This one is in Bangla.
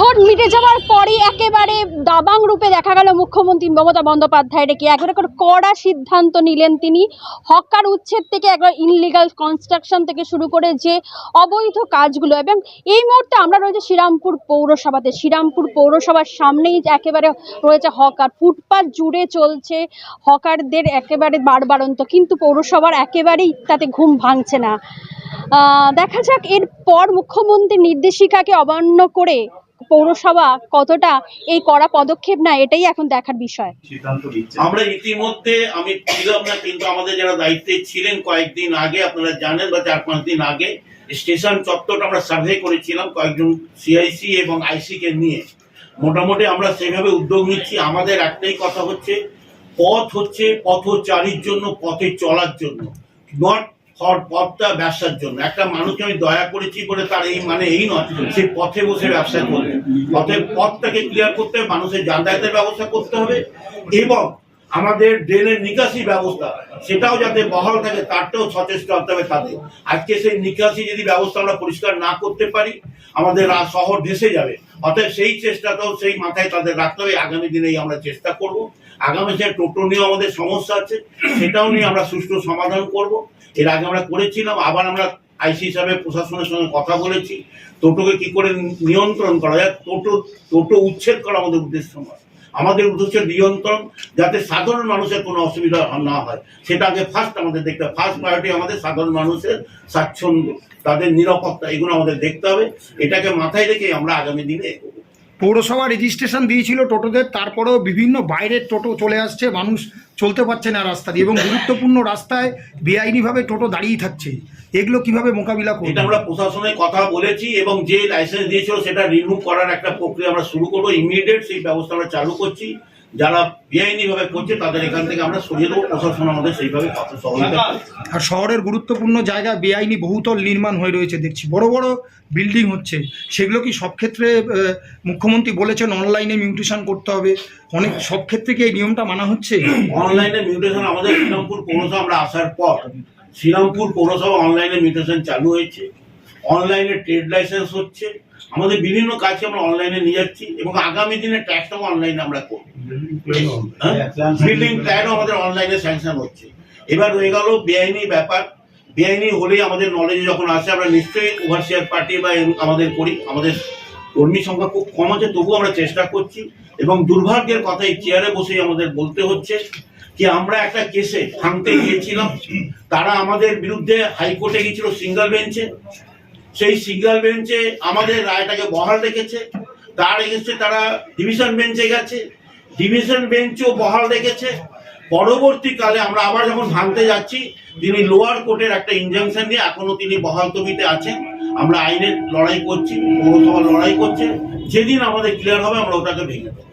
ভোট মিটে যাওয়ার পরই একেবারে দাবাং রূপে দেখা গেল মুখ্যমন্ত্রী মমতা বন্দ্যোপাধ্যায় কি একবারে করে কড়া সিদ্ধান্ত নিলেন তিনি? হকার উচ্ছেদ থেকে একবার ইনলিগাল কনস্ট্রাকশন থেকে শুরু করে যে অবৈধ কাজগুলো এবং এই মুহূর্তে আমরা রয়েছে শ্রীরামপুর পৌরসভাতে। শ্রীরামপুর পৌরসভার সামনেই একেবারে রয়েছে হকার। ফুটপাথ জুড়ে চলছে হকারদের একেবারে বাড়বাড়ন্ত কিন্তু পৌরসভার একেবারেই তাতে ঘুম ভাঙছে না। দেখা যাক এরপর মুখ্যমন্ত্রীর নির্দেশিকাকে অমান্য করে পৌরসভা কতটা এই কড়া পদক্ষেপ নেয় এটাই এখন দেখার বিষয়। আমরা ইতিমধ্যে আমি ছিলাম না কিন্তু আমাদের যারা দায়িত্বে ছিলেন কয়েকদিন আগে আপনারা জানেন বা চার পাঁচ দিন আগে স্টেশন চত্বরটা আমরা সার্ভে করেছিলাম কয়েকজন সিআইসি এবং আইসি কে নিয়ে। মোটামুটি আমরা সেভাবে উদ্যোগ নিচ্ছি। আমাদের একটাই কথা হচ্ছে পথ হচ্ছে পথচারীর জন্য পথে চলার জন্য। নট পথটা ব্যবসার জন্য। একটা মানুষকে আমি দয়া করেছি বলে তার এই মানে এই নয়, সে পথে বসে ব্যবসা করবে। পথে পথটাকে ক্লিয়ার করতে হবে, মানুষের যাতায়াতের ব্যবস্থা করতে হবে এবং আমাদের ড্রেনের নিকাশি ব্যবস্থা, সেটাও যাতে বহাল থাকে, তারটাও সচেষ্ট হতে হবে তাদের। আজকে সেই নিকাশি যদি ব্যবস্থা আমরা পরিষ্কার না করতে পারি, আমাদের শহর ভেসে যাবে। অতএব সেই চেষ্টাটাও সেই মাথায় তাদের রাখতে হবে। আগামী দিনেই আমরা চেষ্টা করব। আগামী যে টোটো নিয়েও আমাদের সমস্যা আছে, সেটাও নিয়ে আমরা সুষ্ঠু সমাধান করব। এর আগে আমরা করেছিলাম, আবার আমরা আইসি হিসাবে প্রশাসনের সঙ্গে কথা বলেছি। টোটোকে কি করে নিয়ন্ত্রণ করা যায়? টোটো টোটো উচ্ছেদ করা আমাদের উদ্দেশ্য নয়। আমাদের উদ্দেশ্যের নিয়ন্ত্রণ যাতে সাধারণ মানুষের কোনো অসুবিধা না হয়। সেটা আগে ফার্স্ট আমাদের দেখতে হবে। ফার্স্ট প্রায়োরিটি আমাদের সাধারণ মানুষের স্বাচ্ছন্দ্য, তাদের নিরাপত্তা, এগুলো আমাদের দেখতে হবে। এটাকে মাথায় রেখে আমরা আগামী দিনে। পৌরসভা রেজিস্ট্রেশন দিয়েছিল টোটোদের, তারপরেও বিভিন্ন বাইরের টোটো চলে আসছে, মানুষ চলতে পারছে না রাস্তা দিয়ে এবং গুরুত্বপূর্ণ রাস্তায় বেআইনিভাবে টোটো দাঁড়িয়ে থাকছে। এগুলো কীভাবে মোকাবিলা করবে? এটা আমরা প্রশাসনের কথা বলেছি এবং যে লাইসেন্স দিয়েছিল সেটা রিমুভ করার একটা প্রক্রিয়া আমরা শুরু করব। ইমিডিয়েট সেই ব্যবস্থা আমরা চালু করছি। যারা বেআইনি ভাবে করছে তাদের এখান থেকে আমরা সরিয়ে দেবো। প্রশাসন আমাদের সেইভাবে আর শহরের গুরুত্বপূর্ণ জায়গা বেআইনি বহুতল নির্মাণ হয়ে রয়েছে দেখছি। বড় বড় বিল্ডিং হচ্ছে। সেগুলো কি সব ক্ষেত্রে মুখ্যমন্ত্রী বলেছেন অনলাইনে মিউটেশন করতে হবে। অনেক সব ক্ষেত্রে কি এই নিয়মটা মানা হচ্ছে? অনলাইনে মিউটেশন আমাদের শ্রীরামপুর পৌরসভা আমরা আসার পর শ্রীরামপুর পৌরসভা অনলাইনে মিউটেশন চালু হয়েছে। অনলাইনে ট্রেড লাইসেন্স হচ্ছে। আমাদের বিভিন্ন কাজকে আমরা অনলাইনে নিয়ে যাচ্ছি এবং আগামী দিনে ট্যাক্সটাও অনলাইনে আমরা করব। বিল্ডিং প্ল্যানও আমাদের। অনলাইনে স্যাংশন হচ্ছে। এবার হয়ে গেল বেআইনি ব্যাপার। বেআইনি হলেই আমাদের নলেজে যখন আসে আমরা নিশ্চয়ই ওভারসিয়ার পার্টি বা আমাদের করি আমাদের কর্মী সংখ্যা খুব কম আছে তবুও আমরা চেষ্টা করছি। এবং দুর্ভাগ্যের কথা এই চেয়ারে বসেই আমাদের বলতে হচ্ছে যে আমরা একটা কেসে ভাঙতে গিয়েছিলাম, তারা আমাদের বিরুদ্ধে হাইকোর্টে গিয়েছিল সিঙ্গল বেঞ্চে। সেই সিঙ্গেল বেঞ্চে আমাদের রায়টাকে বহাল রেখেছে। তার এগেনস্টে তারা ডিভিশন বেঞ্চে গেছে। ডিভিশন বেঞ্চও বহাল রেখেছে। পরবর্তীকালে আমরা আবার যখন ভাঙতে যাচ্ছি, তিনি লোয়ার কোর্টের একটা ইনজাংশন নিয়ে এখনও তিনি বহাল তবিতে আছেন। আমরা আইনের লড়াই করছি পৌরসভা লড়াই করছে। যেদিন আমাদের ক্লিয়ার হবে, আমরা ওটাকে ভেঙে দেবো।